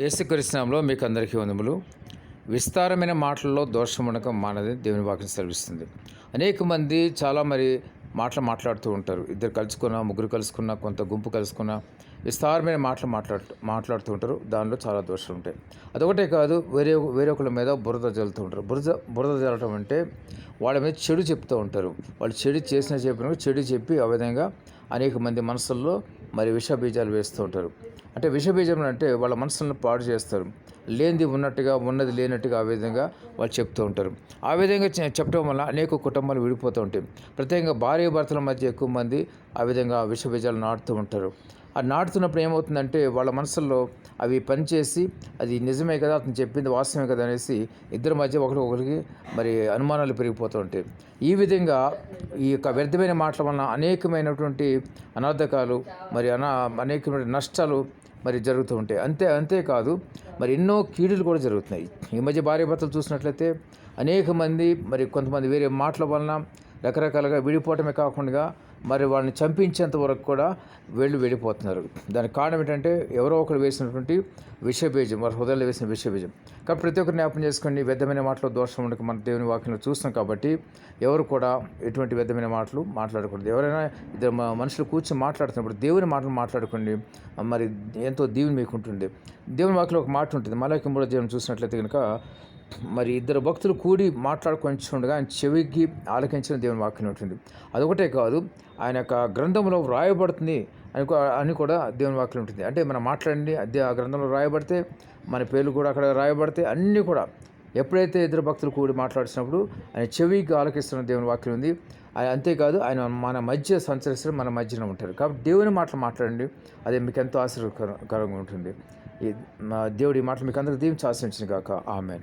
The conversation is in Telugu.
యేసుకరిశనంలో మీకు అందరికీ వందములు. విస్తారమైన మాటల్లో దోషం ఉండక మానది దేవుని వాక్యం సెలవిస్తుంది. అనేక మంది చాలా మరి మాటలు మాట్లాడుతూ ఉంటారు. ఇద్దరు కలుసుకున్నా ముగ్గురు కలుసుకున్నా కొంత గుంపు కలుసుకున్నా విస్తారమైన మాటలు మాట్లాడు మాట్లాడుతూ ఉంటారు. దానిలో చాలా దోషాలు ఉంటాయి. అదొకటే కాదు వేరే వేరే మీద బురద జల్లుతూ ఉంటారు. బురద బురద జల్లటం అంటే వాళ్ళ మీద చెడు చెప్తూ ఉంటారు. వాళ్ళు చెడు చేసిన చెప్పిన చెడు చెప్పి ఆ విధంగా అనేక మంది మనసుల్లో మరి విష బీజాలు వేస్తూ ఉంటారు. అంటే విషబీజములు అంటే వాళ్ళ మనసులను పాడు చేస్తారు. లేనిది ఉన్నట్టుగా ఉన్నది లేనట్టుగా ఆ విధంగా వాళ్ళు చెప్తూ ఉంటారు. ఆ విధంగా చెప్పడం వల్ల అనేక కుటుంబాలు విడిపోతూ ఉంటాయి. ప్రత్యేకంగా భార్య భర్తల మధ్య ఎక్కువ మంది ఆ విధంగా విషబీజాలు నాటుతూ ఉంటారు. ఆ నాటుతున్నప్పుడు ఏమవుతుందంటే వాళ్ళ మనసుల్లో అవి పనిచేసి అది నిజమే కదా అతను చెప్పింది వాస్తవమే కదా అనేసి ఇద్దరి మధ్య ఒకరి ఒకరికి మరి అనుమానాలు పెరిగిపోతూ ఉంటాయి. ఈ విధంగా ఈ యొక్క వ్యర్థమైన మాటల వలన అనేకమైనటువంటి అనర్థకాలు మరి అనా అనేకమైన నష్టాలు మరి జరుగుతూ ఉంటాయి. అంతే అంతేకాదు మరి ఎన్నో కీడులు కూడా జరుగుతున్నాయి. ఈ మధ్య భార్య భర్తలు చూసినట్లయితే అనేక మంది మరి కొంతమంది వేరే మాటల వలన రకరకాలుగా విడిపోవటమే కాకుండా మరి వాళ్ళని చంపించేంత వరకు కూడా వెళ్ళి వెళ్ళిపోతున్నారు. దానికి కారణం ఏంటంటే ఎవరో ఒకరు వేసినటువంటి విషబీజం వారి హృదయంలో వేసిన విషబీజం. కాబట్టి ప్రతి ఒక్కరు జ్ఞాపం చేసుకోండి వ్యర్థమైన మాటలు దోషం ఉండక మన దేవుని వాక్యంలో చూస్తున్నాం కాబట్టి ఎవరు కూడా ఎటువంటి వ్యర్థమైన మాటలు మాట్లాడకూడదు. ఎవరైనా ఇద్దరు మనుషులు కూర్చొని మాట్లాడుతున్నప్పుడు దేవుని మాటలు మాట్లాడుకోండి. మరి ఎంతో దీవుని మీకు ఉంటుంది. దేవుని వాక్యంలో ఒక మాట ఉంటుంది. మలాకి మూడో దేవుని చూసినట్లయితే కనుక మరి ఇద్దరు భక్తులు కూడి మాట్లాడుకొని ఉండగా ఆయన చెవికి ఆలకించిన దేవుని వాక్యం ఉంటుంది. అదొకటే కాదు ఆయన యొక్క గ్రంథంలో వ్రాయబడుతుంది అని అని కూడా దేవుని వాక్యం ఉంటుంది. అంటే మనం మాట్లాడండి అదే ఆ గ్రంథంలో రాయబడితే మన పేర్లు కూడా అక్కడ రాయబడితే అన్నీ కూడా ఎప్పుడైతే ఇద్దరు భక్తులు కూడి మాట్లాడుతున్నప్పుడు ఆయన చెవికి ఆలకిస్తున్న దేవుని వాక్యం ఉంది. ఆయన అంతేకాదు ఆయన మన మధ్య సంచరిస్తారు మన మధ్యన ఉంటారు. కాబట్టి దేవుని మాటలు మాట్లాడండి అది మీకు ఎంతో ఆశీర్వకరంగా ఉంటుంది. ఈ మా దేవుడి మాటలు మీకు అందరికీ దీవించి ఆశ్రయించిన కాక ఆమెన్.